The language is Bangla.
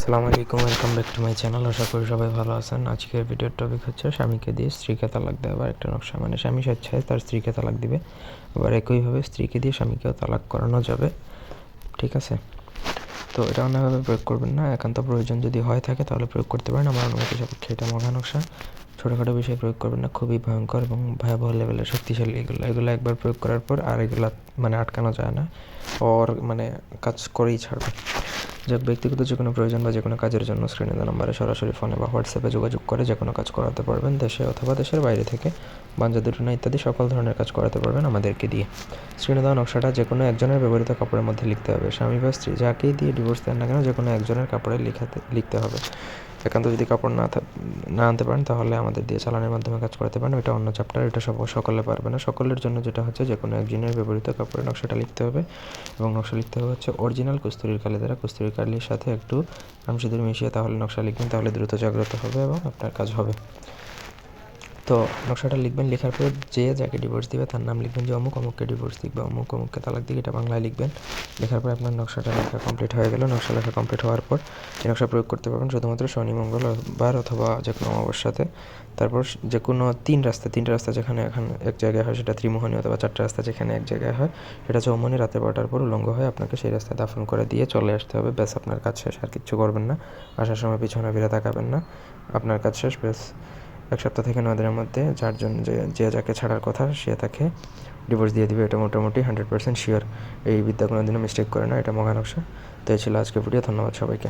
আসসালামু আলাইকুম welcome back to my channel আশা করি সবাই ভালো আছেন। আজকের ভিডিওর টপিক হচ্ছে স্বামীকে দিয়ে স্ত্রীকে তালাক দেওয়ার একটা নকশা। মানে স্বামী স্বেচ্ছায় তার স্ত্রীকে তালাক দিবে। আবার একইভাবে স্ত্রীকে দিয়ে স্বামীকেও তালাক করানো যাবে। ঠিক আছে? তো এটা অন্যভাবে প্রয়োগ করবেন না। একান্ত প্রয়োজন যদি হয় থাকে তাহলে প্রয়োগ করতে পারেন। আমার অনুমতি সাপেক্ষে এটা মহা নকশা। ছোটোখাটো বিষয়ে প্রয়োগ করবেন না। খুবই ভয়ঙ্কর এবং ভয়াবহ লেভেলের শক্তিশালী এগুলো। এগুলো একবার প্রয়োগ করার পর আর এগুলো মানে আটকানো যায় না। ওর মানে কাজ করেই ছাড়বে। যাক ব্যক্তিগত যে কোনো প্রয়োজন বা যে কোনো কাজের জন্য স্ক্রিনে দেওয়া নম্বরে সরাসরি ফোনে বা হোয়াটসঅ্যাপে যোগাযোগ করে যে কোনো কাজ করাতে পারবেন দেশে অথবা দেশের বাইরে থেকে। বাঞ্জা দুটনা ইত্যাদি সকল ধরনের কাজ করাতে পারবেন আমাদেরকে দিয়ে। স্ক্রিনে দেওয়া নকশাটা যে কোনো একজনের ব্যবহৃত কাপড়ের মধ্যে লিখতে হবে। স্বামী বা স্ত্রী, যাকেই দিয়ে ডিভোর্স দেন না কেন, যে কোনো একজনের কাপড়ে লিখাতে, লিখতে হবে। একান্ত যদি কাপড় না না আনতে পারেন, তাহলে আমাদের দিয়ে চালানের মাধ্যমে কাজ করাতে পারেন। ওইটা অন্য চ্যাপ্টার এটা সব সকলে পারবে না। সকলের জন্য যেটা হচ্ছে যে কোনো একজনের ব্যবহৃত কাপড়ের নকশাটা লিখতে হবে এবং নকশা লিখতে হবে হচ্ছে অরিজিনাল কস্তুরির কালি দ্বারা। কস্তুরির কালির সাথে একটু আমসিঁদুর মিশিয়ে তাহলে নকশা লিখবেন, তাহলে দ্রুত জাগ্রত হবে এবং আপনার কাজ হবে। তো নকশাটা লিখবেন, লেখার পরে যে যাকে ডিভোর্স দিবে তার নাম লিখবেন, যে অমুক অমুককে ডিভোর্স দিবে অমুক অমুককে তালাক দিকে, এটা বাংলায় লিখবেন। লেখার পরে আপনার নকশাটা লেখা কমপ্লিট হয়ে গেল। নকশা লেখা কমপ্লিট হওয়ার পর এই নকশা প্রয়োগ করতে পারবেন শুধুমাত্র শনি, মঙ্গলবার অথবা যে কোনো অমাবস্যাতে তারপর যে কোনো তিন রাস্তা, তিনটা রাস্তা যেখানে এখন এক জায়গায় হয় সেটা ত্রিমোহনী অথবা চারটা রাস্তা যেখানে এক জায়গায় হয়, সেটা চৌমনি রাতে বারোটার পর উলঙ্গ হয় আপনাকে সেই রাস্তায় দাফন করে দিয়ে চলে আসতে হবে। ব্যাস, আপনার কাজ শেষ, আর কিচ্ছু করবেন না। আসার সময় পিছনে ফিরে তাকাবেন না। আপনার কাজ শেষ, ব্যাস। এক সপ্তাহ থেকে নয় দিনের মধ্যে যার জন্য যে যে যাকে ছাড়ার কথা সে তাকে ডিভোর্স দিয়ে দিবে। এটা মোটামুটি হান্ড্রেড পার্সেন্ট শিওর এই বিদ্যা কোনো দিনও মিস্টেক করে না, এটা মহানকশা। তো এই ছিল আজকে ভিডিও ধন্যবাদ সবাইকে।